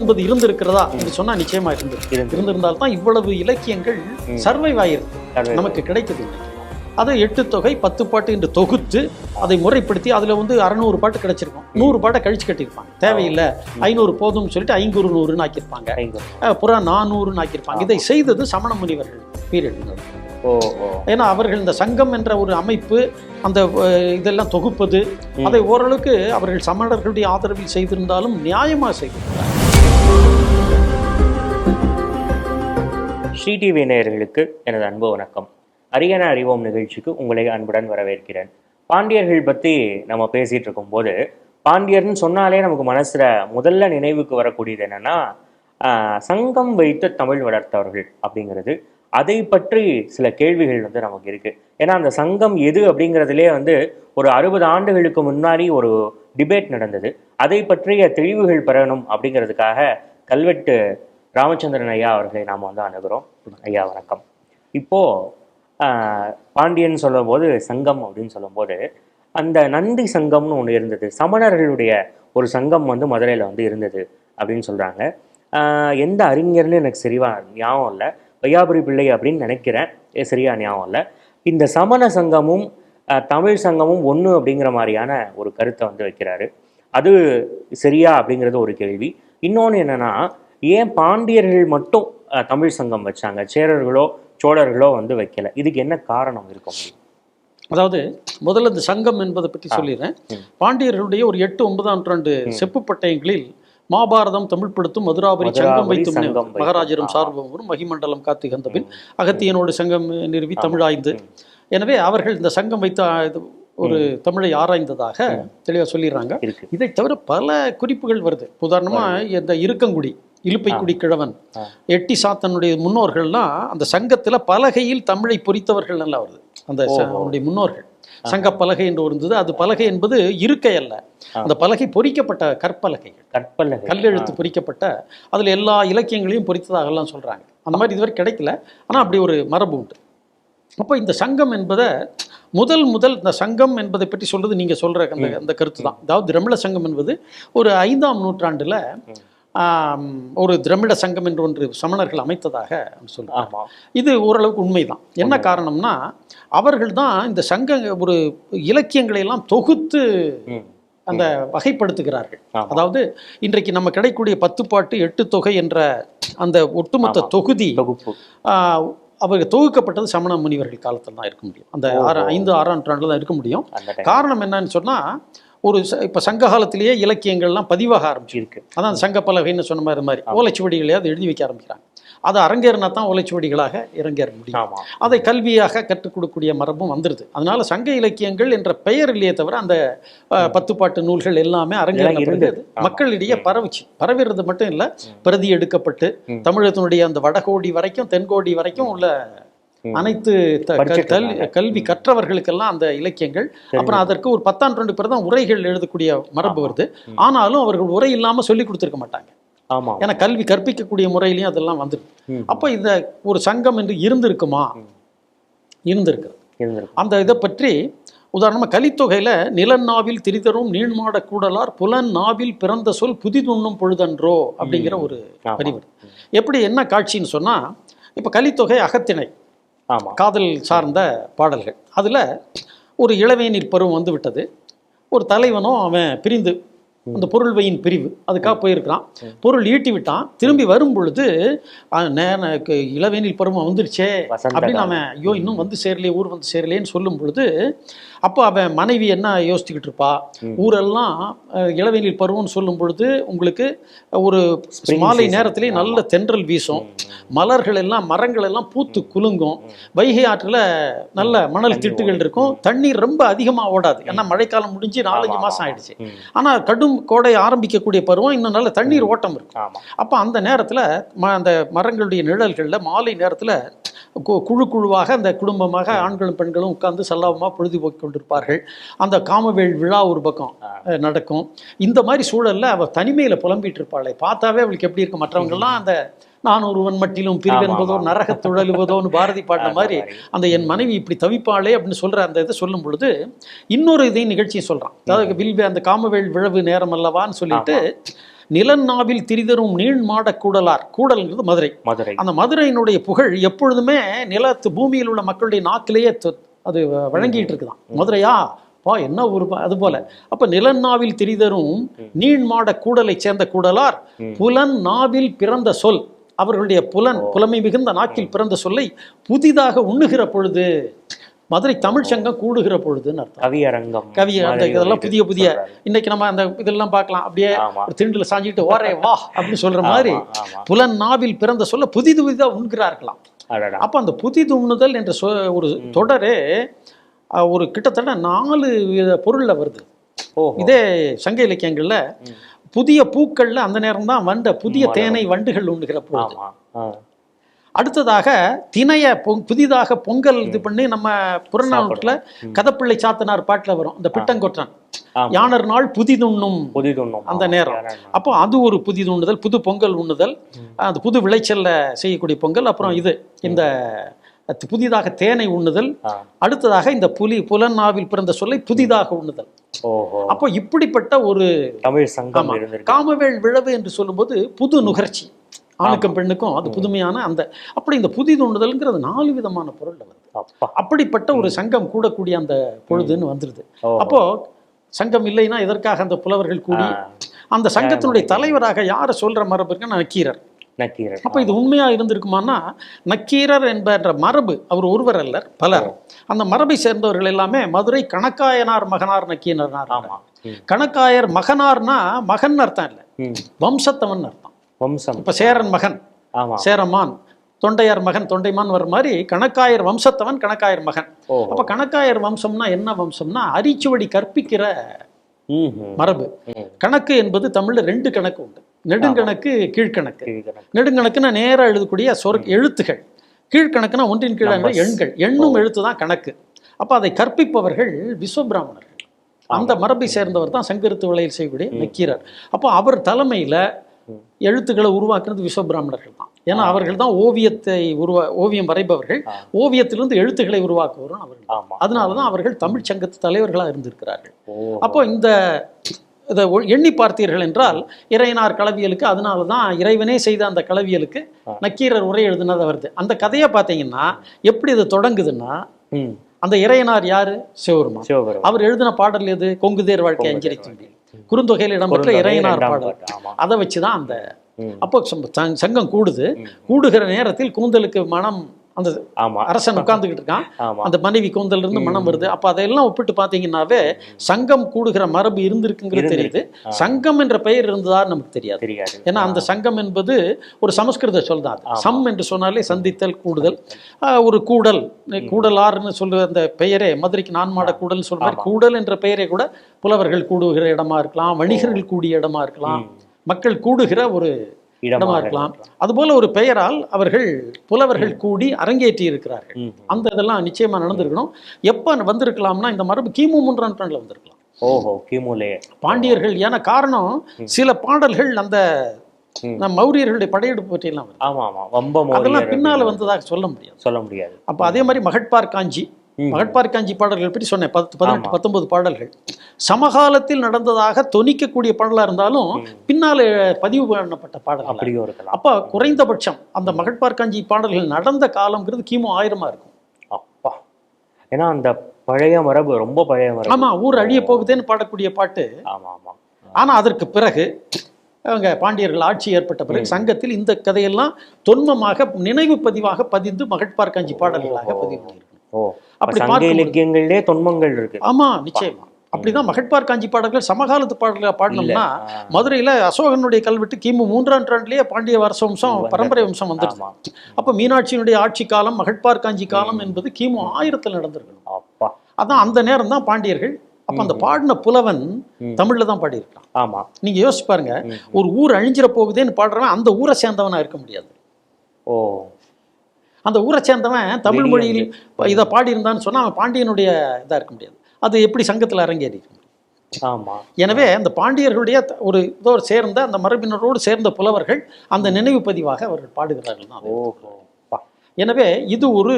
என்பது இருந்திருக்கிறதா என்று சொன்னா நிச்சயமா இருந்து இருந்து. இருந்திருந்தால்தான் இவ்வளவு இலக்கியங்கள். சர்வைவ் ஆயிருக்கு. நமக்கு கிடைக்குது. இன்னைக்கு. அதை எட்டு தொகை பத்து பாட்டு என்று தொகுத்து அதை முறைப்படுத்தி அதுல வந்து அறநூறு பாட்டு கிடைச்சிருக்கும். நூறு பாட்டை கழிச்சு கட்டியிருப்பாங்க. தேவையில்லை. ஐநூறு போதும்னு சொல்லிட்டு ஐங்குறு நூறுன்னு ஆக்கியிருப்பாங்க. புறா நானூறுன்னு ஆக்கியிருப்பாங்க. இதை செய்தது சமண முனிவர்கள் பீரியட் ஏன்னா அவர்கள் இந்த சங்கம் என்ற ஒரு அமைப்பு அந்த இதெல்லாம் தொகுப்பது அதை ஓரளவுக்கு அவர்கள் சமணர்களுடைய ஆதரவில் செய்திருந்தாலும் நியாயமாக செய்திருந்தார் ஸ்ரீ டிவி நேயர்களுக்கு எனது அன்பு வணக்கம். அரியணை அறிவோம் நிகழ்ச்சிக்கு உங்களை அன்புடன் வரவேற்கிறேன். பாண்டியர்கள் பற்றி நம்ம பேசிகிட்டு இருக்கும்போது பாண்டியர்னு சொன்னாலே நமக்கு மனசில் முதல்ல நினைவுக்கு வரக்கூடியது என்னென்னா சங்கம் வைத்து தமிழ் வளர்த்தவர்கள் அப்படிங்கிறது. அதை பற்றி சில கேள்விகள் வந்து நமக்கு இருக்குது ஏன்னா அந்த சங்கம் எது அப்படிங்கிறதுலே வந்து ஒரு அறுபது ஆண்டுகளுக்கு முன்னாடி ஒரு டிபேட் நடந்தது. அதை பற்றிய தெளிவுகள் பெறணும் அப்படிங்கிறதுக்காக கல்வெட்டு ராமச்சந்திரன் ஐயா அவர்களை நாம் வந்து அணுகிறோம். ஐயா வணக்கம். இப்போ பாண்டியன் சொல்லும்போது சங்கம் அப்படின்னு சொல்லும்போது அந்த நந்தி சங்கம்னு ஒன்று இருந்தது. சமணர்களுடைய ஒரு சங்கம் வந்து மதுரையில் வந்து இருந்தது அப்படின்னு சொல்கிறாங்க எந்த அறிஞர்னு எனக்கு சரிவா ஞாபகம் இல்லை. வையாபுரி பிள்ளை அப்படின்னு நினைக்கிறேன். சரியா ஞாபகம் இல்லை. இந்த சமண சங்கமும் தமிழ் சங்கமும் ஒன்று அப்படிங்கிற மாதிரியான ஒரு கருத்தை வந்து வைக்கிறாரு. அது சரியா அப்படிங்கிறது ஒரு கேள்வி. இன்னொன்று என்னென்னா ஏன் பாண்டியர்கள் மட்டும் தமிழ் சங்கம் வச்சாங்க? சேரர்களோ சோழர்களோ வந்து வைக்கல. இதுக்கு என்ன காரணம் இருக்க முடியும் அதாவது முதல்ல இந்த சங்கம் என்பதை பற்றி சொல்லிடுறேன். பாண்டியர்களுடைய ஒரு எட்டு ஒன்பதாம் நூற்றாண்டு செப்பு பட்டயங்களில் மாபாரதம் தமிழ் படுத்தும் மதுராபுரி சங்கம் வைத்தும். மகாராஜரும். சார்பவரும் மகிமண்டலம் காத்து கந்தபின் அகத்தியனோடு சங்கம் நிறுவி தமிழாய்ந்து. எனவே அவர்கள் இந்த சங்கம் வைத்த ஒரு தமிழை ஆராய்ந்ததாக தெளிவாக சொல்லிடுறாங்க. இதை தவிர பல குறிப்புகள் வருது. உதாரணமா இந்த இருக்கங்குடி. இலுப்பைக்குடி கிழவன். எட்டி சாத்தனுடைய முன்னோர்கள்லாம் அந்த சங்கத்துல பலகையில் தமிழை பொறித்தவர்கள் நல்லா வருது. அந்த. அவனுடைய முன்னோர்கள். சங்க பலகை என்று இருந்தது. அது பலகை என்பது இருக்கை அல்ல. அந்த பலகை பொறிக்கப்பட்ட கற்பலகைகள் கற்பலகை. கல்லெழுத்து பொறிக்கப்பட்ட அதுல எல்லா இலக்கியங்களையும் பொறித்ததாகலாம் சொல்றாங்க. அந்த மாதிரி இதுவரை கிடைக்கல. ஆனா அப்படி ஒரு மரபு உண்டு. அப்போ இந்த சங்கம் என்பதை முதல் முதல் இந்த சங்கம் என்பதை பற்றி சொல்றது நீங்க சொல்ற அந்த அந்த கருத்து தான். அதாவது திரமிழ சங்கம் என்பது ஒரு ஐந்தாம் நூற்றாண்டுல ஒரு திரமிட சங்கம் என்று ஒன்று சமணர்கள் அமைத்ததாக ஆமா. இது ஓரளவுக்கு உண்மைதான். என்ன காரணம்னா அவர்கள் தான் இந்த சங்க ஒரு இலக்கியங்களை எல்லாம் தொகுத்து. அந்த வகைப்படுத்துகிறார்கள். அதாவது இன்றைக்கு நம்ம கிடைக்கக்கூடிய பத்து பாட்டு எட்டு தொகை என்ற அந்த ஒட்டுமொத்த தொகுதி அவர்கள் தொகுக்கப்பட்டது சமண முனிவர்கள் காலத்தில் தான் இருக்க முடியும். அந்த ஆறு ஐந்து ஆறாம் நூற்றாண்டில் தான் இருக்க முடியும். காரணம் என்னன்னு சொன்னா ஒரு இப்ப சங்க காலத்திலேயே இலக்கியங்கள்லாம் பதிவாக ஆரம்பிச்சு இருக்கு அதான் அந்த சங்க பலகைன்னு சொன்ன மாதிரி மாதிரி. ஓலைச்சுவடிகளையாவது எழுதி வைக்க ஆரம்பிக்கிறாங்க. அது அரங்கேறினா தான் ஓலைச்சுவடிகளாக இறங்கேற முடியும். அதை கல்வியாக கற்றுக் கொடுக்கக்கூடிய மரபும் வந்துருது. அதனால சங்க இலக்கியங்கள் என்ற பெயர் இல்லையே தவிர அந்த அஹ், பத்து பாட்டு நூல்கள் எல்லாமே அரங்கேறின பிறகு இருந்தது. ஆமா. மக்களிடையே பரவுச்சு. பரவிறது மட்டும் இல்ல பிரதி எடுக்கப்பட்டு. தமிழகத்தினுடைய அந்த வடகோடி வரைக்கும் தென்கோடி வரைக்கும் உள்ள. அனைத்து கல்வி கற்றவர்களுக்கெல்லாம் அந்த இலக்கியங்கள். அப்புறம் அதற்கு ஒரு பத்தாம் நூற்றாண்டு பிறகு தான் உரைகள் எழுதக்கூடிய மரபு வருது. ஆனாலும் அவர்கள் உரை இல்லாம சொல்லி கொடுத்துருக்க மாட்டாங்க. ஆமா. ஏன்னா கல்வி கற்பிக்கக்கூடிய முறையிலையும் அதெல்லாம் வந்துருக்கு. அப்போ இந்த ஒரு சங்கம் என்று இருந்திருக்குமா? இருந்திருக்கு. அந்த இதை பற்றி உதாரணமாக கலித்தொகையில் நிலநாவில் திரிதரும் நீள்மாட கூடலார் புலன் நாவில் பிறந்த சொல் புதிதுண்ணும் பொழுதன்றோ அப்படிங்கிற ஒரு. பதிவு. எப்படி என்ன காட்சின்னு சொன்னால் இப்போ கலித்தொகை அகத்திணை. காதல் சார்ந்த பாடல்கள். அதில் ஒரு இளவேநீர் பருவம் வந்து விட்டது ஒரு தலைவனும் அவன் பிரிந்து அந்த பொருள்வையின் பிரிவு அதுக்காக போயிருக்கிறான். பொருள் ஈட்டி விட்டான். திரும்பி வரும் பொழுது அஹ், நே- எனக்கு இளவேனில் பருவம் வந்துருச்சே அப்படின்னு அவன் ஐயோ இன்னும் வந்து சேரலையே ஊர் வந்து சேரலேன்னு சொல்லும் பொழுது அப்போ அவன் மனைவி என்ன யோசிச்சுக்கிட்டு இருப்பா? ஊரெல்லாம் இளவேனில் பருவம்னு சொல்லும் பொழுது உங்களுக்கு ஒரு மாலை. நேரத்திலே நல்ல தென்றல் வீசும். மலர்கள் எல்லாம் மரங்கள் எல்லாம் பூத்து குலுங்கும். வைகை ஆற்றுல நல்ல மணல் திட்டுகள் இருக்கும். தண்ணீர் ரொம்ப அதிகமா ஓடாது. ஏன்னா மழைக்காலம் முடிஞ்சு நாலஞ்சு ஆமா. ஆயிடுச்சு. ம். ஆனா கடும் கோடை ஆரம்பிக்கக்கூடிய பருவம் இன்னும் நல்ல தண்ணீர் ஓட்டம் இருக்கும். அப்போ அந்த நேரத்தில் ம அந்த மரங்களுடைய நிழல்களில் மாலை நேரத்தில் குழு குழுவாக அந்த குடும்பமாக ஆண்களும் பெண்களும் உட்கார்ந்து சல்லாபமாக பொழுதுபோக்கி கொண்டிருப்பார்கள். அந்த காமவேள் விழா ஒரு பக்கம் நடக்கும். இந்த மாதிரி சூழல்ல அவள் தனிமையில் புலம்பிட்டு இருப்பாளே. பார்த்தாவே அவளுக்கு எப்படி இருக்கும்? மற்றவங்கெல்லாம் அந்த நான் ஒருவன் மட்டிலும் பிரிவு ஆமா, என்பதோ ஆமா. நரக துழலுவதோன்னு பாரதி பாடின மாதிரி. அந்த என் மனைவி இப்படி தவிப்பாளே அப்படின்னு சொல்ற அந்த இதை சொல்லும் பொழுது இன்னொரு இதையும் நிகழ்ச்சியும் சொல்றான். அதாவது வில்வே அந்த காமவேள் விழவு நேரம் அல்லவான்னு சொல்லிட்டு நிலநாவில் திரிதரும் நீள் மாட கூடலார். கூடல்ங்கிறது மதுரை. மதுரை. அந்த மதுரையினுடைய புகழ் எப்பொழுதுமே நிலத்து பூமியில் உள்ள மக்களுடைய நாக்கிலேயே அது வழங்கிட்டு இருக்குதான். மதுரையா? பா என்ன ஒரு அது போல. அப்ப நிலநாவில் திரிதரும் நீள் மாட கூடலை சேர்ந்த கூடலார். புலன் நாவில் பிறந்த சொல். அவர்களுடைய புலன் புலமை மிகுந்த நாக்கில் பிறந்த சொல்லை புதிதாக உண்ணுகிற பொழுது மதுரை தமிழ் சங்கம் கூடுகிற பொழுதுன்னு அர்த்தம். கவியரங்கம் கவி அந்த மாதிரி ஒரு இதெல்லாம் இது புதிய புதிய. இன்னைக்கு நம்ம அந்த இதெல்லாம் பார்க்கலாம். அப்படியே ஒரு திண்டுல சாஞ்சிட்டு ஓரே வா அப்படின்னு சொல்ற மாதிரி புலன் நாவில் பிறந்த சொல்ல புதிது புதிதாக உண்கிறார்களாம். அப்போ அந்த புதிது உண்ணுதல் என்ற சொ ஒரு தொடரே ஒரு கிட்டத்தட்ட நாலு வித பொருள்ல வருது. இதே சங்க இலக்கியங்கள்ல. புதிய பூக்கள்ல அந்த நேரம் தான் வண்ட புதிய. தேனை வண்டுகள் உண்ணுகிற பொழுது. அடுத்ததாக திணைய பொ- புதிதாக பொங்கல் இது பண்ணி நம்ம புறநானூற்றுல. கதப்பிள்ளை சாத்தனார் பாட்டுல வரும். இந்த பிட்டங்கொற்றன். யானர் நாள் புதிதுண்ணும் புதிதுண்ணும். அந்த. நேரம். அப்போ அது ஒரு புதிது உண்ணுதல் புது பொங்கல் உண்ணுதல் அந்த புது விளைச்சல்ல செய்யக்கூடிய பொங்கல் அப்புறம் இது இந்த புதிதாக தேனை உண்ணுதல். அடுத்ததாக இந்த புலி புலனாவில் பிறந்த சொல்லை புதிதாக உண்ணுதல். அப்போ இப்படிப்பட்ட ஒரு தமிழ் சங்கம் காமவேள் விழவு என்று சொல்லும்போது புது நுகர்ச்சி. ஆணுக்கும் பெண்ணுக்கும் அது புதுமையான அந்த அப்படி இந்த புதிது உண்ணுதல்ங்கிறது நாலு விதமான பொருள் வருது. அப்பா. அப்படிப்பட்ட ஒரு சங்கம் கூடக்கூடிய அந்த பொழுதுன்னு வந்துருது. அப்போ சங்கம் இல்லைன்னா எதற்காக அந்த புலவர்கள் கூடி. அந்த சங்கத்தினுடைய தலைவராக யாரை சொல்ற மரபு இருக்குன்னா நக்கீரர். நக்கீரன் அப்போ இது உண்மையா இருந்திருக்குமானா நக்கீரர் என்பன்ற மரபு அவர் ஒருவர் அல்லர் பலர். அந்த மரபை சேர்ந்தவர்கள் எல்லாமே மதுரை கணக்காயனார் மகனார் நக்கீரனார். ஆமா. ம். கணக்காயர் மகனார்னா மகன் அர்த்தம் இல்லை. வம்சத்தவன் அர்த்தம். வம்சம். இப்ப சேரன் மகன் ஆமா. சேரமான் தொண்டையார் மகன் தொண்டைமான் வர மாதிரி கணக்காயர் வம்சத்தவன் கணக்காயர் மகன். அப்ப கணக்காயர் வம்சம்னா என்ன வம்சம்னா அரிச்சுவடி கற்பிக்கிற. மரபு. கணக்கு என்பது தமிழ்ல ரெண்டு கணக்கு உண்டு. நெடுங்கணக்கு கீழ்கணக்கு. நெடுங்கணக்குன்னா நேரா எழுதக்கூடிய சொற் எழுத்துகள். கீழ்கணக்குனா ஒன்றின் கீழ் Numbers. எண்கள். எண்ணும் எழுத்து தான் கணக்கு. அப்ப அதை கற்பிப்பவர்கள் விஸ்வபிராமணர்கள். அந்த மரபை சேர்ந்தவர் தான் சங்கருத்து விளையில் செய்யக்கூடிய நக்கீரர். அப்போ அவர் தலைமையில. எழுத்துக்களை உருவாக்குறது விஸ்வபிராமணர்கள் தான். ஏன்னா அவர்கள் தான் ஓவியத்தை உருவா ஓவியம் வரைபவர்கள். ஓவியத்திலிருந்து எழுத்துக்களை உருவாக்குவரும் அவர்கள் அதனால தான் அவர்கள் தமிழ் சங்கத்து தலைவர்களாக இருந்திருக்கிறார்கள். அப்போ இந்த இதை எண்ணி பார்த்தீர்கள் என்றால் இறையனார் களவியலுக்கு அதனால தான் இறைவனே செய்த அந்த களவியலுக்கு ஆ. நக்கீரர் உரை எழுதுனது வருது அந்த கதையை பார்த்தீங்கன்னா எப்படி இது தொடங்குதுன்னா அந்த இறையனார் யாரு? சிவபெருமான். அவர் எழுதின பாடல் எது? கொங்குதேர் வாழ்க்கை அஞ்சலி தும்பி குறுந்தொகையில் இடம்பெற்ற இறையனார் பாடல் அதை வச்சு தான் அந்த. அப்போ சங்கம் கூடுது. கூடுகிற நேரத்தில் கூந்தலுக்கு மனம் அந்த அரசன் உட்கார்ந்துகிட்டு இருக்கான். அந்த மனைவி கூந்தல் இருந்து மனம் வருது. அப்ப அதையெல்லாம் ஒப்பிட்டு பாத்தீங்கன்னாவே சங்கம் கூடுகிற மரபு இருந்திருக்குங்கிறது தெரியுது. சங்கம் என்ற பெயர் இருந்ததா நமக்கு தெரியாது. ஏன்னா அந்த சங்கம் என்பது ஒரு சமஸ்கிருத சொல் தான். அது. சம் என்று சொன்னாலே சந்தித்தல் கூடுதல். ஒரு கூடல் கூடலார்னு சொல்ற அந்த பெயரே மதுரைக்கு நான்மாட கூடல் சொல்ற மாதிரி கூடல் என்ற பெயரே கூட புலவர்கள் கூடுகிற இடமா இருக்கலாம் வணிகர்கள் கூடிய இடமா இருக்கலாம். மக்கள் கூடுகிற ஒரு இடமா இருக்கலாம். அதுபோல ஒரு பெயரால் அவர்கள் புலவர்கள் கூடி அரங்கேற்றி இருக்கிறார்கள். அந்த இதெல்லாம் நிச்சயமா நடந்திருக்கணும். எப்ப வந்திருக்கலாம்னா இந்த மரபு கிமு மூன்றாம் நூற்றாண்டுல வந்திருக்கலாம். ஓஹோ கிமுலே. பாண்டியர்கள் ஏன்னா காரணம் சில பாடல்கள் அந்த மௌரியர்களுடைய படையெடுப்பு பற்றியெல்லாம் ஆமா ஆமா வம்பம் அதெல்லாம் பின்னால வந்ததாக சொல்ல முடியாது. சொல்ல முடியாது. அப்ப அதே மாதிரி மகட்பார் காஞ்சி. மகட்பார் காஞ்சி பாடல்கள் பற்றி சொன்னேன். பத்து பதினெட்டு. பத்தொன்பது பாடல்கள். சமகாலத்தில் நடந்ததாக தொனிக்கக்கூடிய பாடலா இருந்தாலும் பின்னால பதிவு பண்ணப்பட்ட பாடல்கள். அப்படியும் இருக்கலாம். அப்ப குறைந்தபட்சம் அந்த மகட்பார் காஞ்சி பாடல்கள் நடந்த காலம்ங்கிறது கிமு ஆயிரமா இருக்கும். அப்பா. ஏன்னா அந்த பழைய மரபு ரொம்ப பழைய மரபு. ஆமா ஊர் அழிய போகுதேன்னு பாடக்கூடிய பாட்டு. ஆமா ஆமா ஆனா அதற்கு பிறகு அவங்க பாண்டியர்கள் ஆட்சி ஏற்பட்ட பிறகு சங்கத்தில் இந்த கதையெல்லாம் தொன்மமாக நினைவு பதிவாக பதிந்து மகட்பார் காஞ்சி பாடல்களாக பதிவு ஓ அப்படி சங்க இலக்கியங்களிலே தொன்மங்கள் இருக்கு. ஆமா நிச்சயமா. அப்படிதான் மகட்பார் காஞ்சி பாடல்கள் சமகாலத்து பாடல்களை பாடணும்னா. மதுரையில அசோகனுடைய கல்வெட்டு கிமு மூன்றாம் நூற்றாண்டுலயே பாண்டிய வருஷ வம்சம் பரம்பரை வம்சம் வந்துருச்சு அப்ப மீனாட்சியினுடைய ஆட்சி காலம் மகட்பார் காஞ்சி காலம் என்பது கிமு ஆயிரத்தில் நடந்திருக்கணும். அதான் அந்த நேரம் தான் பாண்டியர்கள். அப்ப அந்த பாடின புலவன். தமிழ்ல தான் பாடியிருக்கான் ஆமா. நீங்க யோசிச்சு பாருங்க. ஒரு ஊர் அழிஞ்சிட போகுதேன்னு பாடுறவன் அந்த ஊரை சேர்ந்தவனா இருக்க முடியாது. ஓ. அந்த ஊரை சேர்ந்தவன் தமிழ் மொழியில் இதை பாடியிருந்தான்னு சொன்னா அவன் பாண்டியனுடைய இதா இருக்க முடியாது. அது எப்படி சங்கத்துல அரங்கேறி இருக்கும் ஆமா. எனவே அந்த பாண்டியர்களுடைய ஒரு இதோடு சேர்ந்த அந்த மரபினரோடு சேர்ந்த புலவர்கள் அந்த நினைவு பதிவாக அவர்கள் பாடுகிறார்கள் தான். ஓஹோ. எனவே இது ஒரு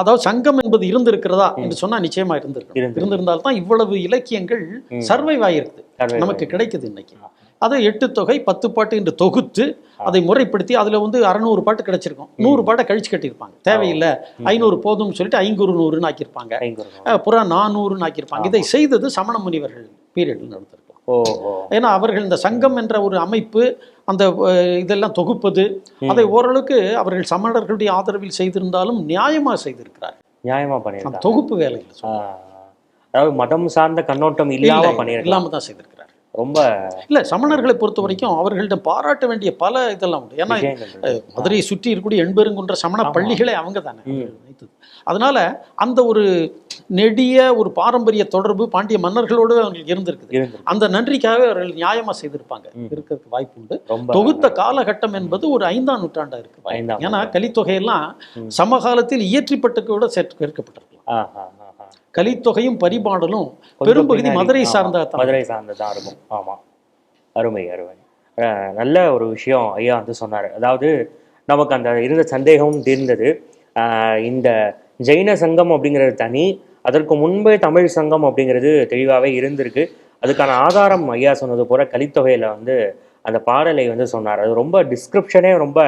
அதாவது சங்கம் என்பது இருந்திருக்கிறதா என்று சொன்னா நிச்சயமா இருந்திருக்கு இருந்திருக்கு. இருந்திருந்தால் தான் இவ்வளவு இலக்கியங்கள். சர்வைவ் Survive நமக்கு கிடைக்குது இன்னைக்கு. அதை எட்டு தொகை பத்து பாட்டு என்று தொகுத்து அதை முறைப்படுத்தி அதில் வந்து அறநூறு பாட்டு கிடைச்சிருக்கும். நூறு பாட்டை கழிச்சு கட்டியிருப்பாங்க. தேவையில்லை. ஐநூறு போதும்னு சொல்லிட்டு ஐங்குறு நூறுன்னு ஆக்கியிருப்பாங்க. புறா நானூறுன்னு ஆக்கியிருப்பாங்க. இதை செய்தது சமண முனிவர்கள் பீரியடில் நடந்திருக்கலாம் ஓஹோ ஏன்னா அவர்கள் இந்த சங்கம் என்ற ஒரு அமைப்பு அந்த இதெல்லாம் தொகுப்பது அதை ஓரளவுக்கு அவர்கள் சமணர்களுடைய ஆதரவில் செய்திருந்தாலும் நியாயமாக செய்திருக்கிறார் நியாயமா அந்த பண்ணியிருக்காங்க. தொகுப்பு ஆ. அதாவது மதம் சார்ந்த கண்ணோட்டம் இல்லாம பண்ணியிருக்காங்க இல்லாம தான் செய்திருக்கிறார் ரொம்ப இல்ல சமணர்களை பொறுத்த வரைக்கும் அவர்கள்ட்ட பாராட்ட வேண்டிய பல இதெல்லாம் உண்டு. ஏன்னா மதுரையை சுற்றி இருக்கக்கூடிய எண்பெருங்குன்ற சமண. பள்ளிகளே அவங்க தானே. அதனால அந்த ஒரு நெடிய ஒரு பாரம்பரிய தொடர்பு பாண்டிய மன்னர்களோடு அவங்களுக்கு இருந்திருக்குது. இருந்திருக்கு. அந்த நன்றிக்காக அவர்கள் நியாயமா செய்திருப்பாங்க. இருக்கிறதுக்கு வாய்ப்பு உண்டு. தொகுத்த காலகட்டம் என்பது ஒரு ஐந்தாம் நூற்றாண்டா இருக்கு ஏன்னா. கலித்தொகையெல்லாம். சமகாலத்தில் இயற்றிப்பட்டு கூட சேர்க்கப்பட்டிருக்கலாம். கலித்தொகையும் பரிபாடலும் பெரும்பகுதி மதுரை ஆமா, சார்ந்த மதுரை சார்ந்ததா இருக்கும். ஆமா. அருமை அருமை. நல்ல ஒரு விஷயம் ஐயா வந்து சொன்னாரு. அதாவது நமக்கு அந்த இருந்த சந்தேகமும் தீர்ந்தது. இந்த ஜெயின சங்கம் அப்படிங்கிறது தனி அதற்கு முன்பே தமிழ் சங்கம் அப்படிங்கிறது தெளிவாகவே இருந்திருக்கு. அதுக்கான ஆதாரம் ஐயா சொன்னது போல கலித்தொகையில வந்து அந்த பாடலை வந்து சொன்னார். அது ரொம்ப டிஸ்கிரிப்ஷனே ரொம்ப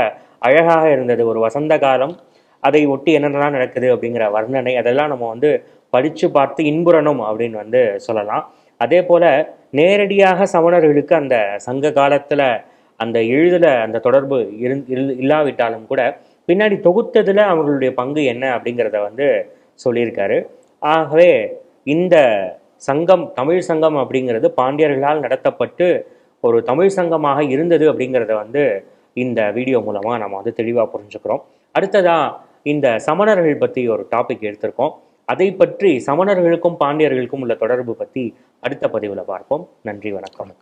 அழகாக இருந்தது. ஒரு வசந்த காலம் அதை ஒட்டி என்னென்னலாம் நடக்குது அப்படிங்கிற வர்ணனை அதெல்லாம் நம்ம வந்து படித்து பார்த்து இன்புறணும் அப்படின்னு வந்து சொல்லலாம். அதே போல் நேரடியாக சமணர்களுக்கு அந்த சங்க காலத்தில் அந்த எழுதில் அந்த தொடர்பு இருந் இல்- இல்லாவிட்டாலும் கூட பின்னாடி தொகுத்ததில் அவர்களுடைய பங்கு என்ன அப்படிங்கிறத வந்து சொல்லியிருக்காரு. ஆகவே இந்த சங்கம் தமிழ் சங்கம் அப்படிங்கிறது பாண்டியர்களால் நடத்தப்பட்டு ஒரு தமிழ் சங்கமாக இருந்தது அப்படிங்கிறத வந்து இந்த வீடியோ மூலமாக நம்ம வந்து தெளிவாக புரிஞ்சுக்கிறோம். அடுத்ததாக இந்த சமணர்கள் பற்றி ஒரு டாபிக் எடுத்திருக்கோம். அதை பற்றி சமணர்களுக்கும் பாண்டியர்களுக்கும் உள்ள தொடர்பு பற்றி அடுத்த பதிவில் பார்ப்போம். நன்றி வணக்கம்.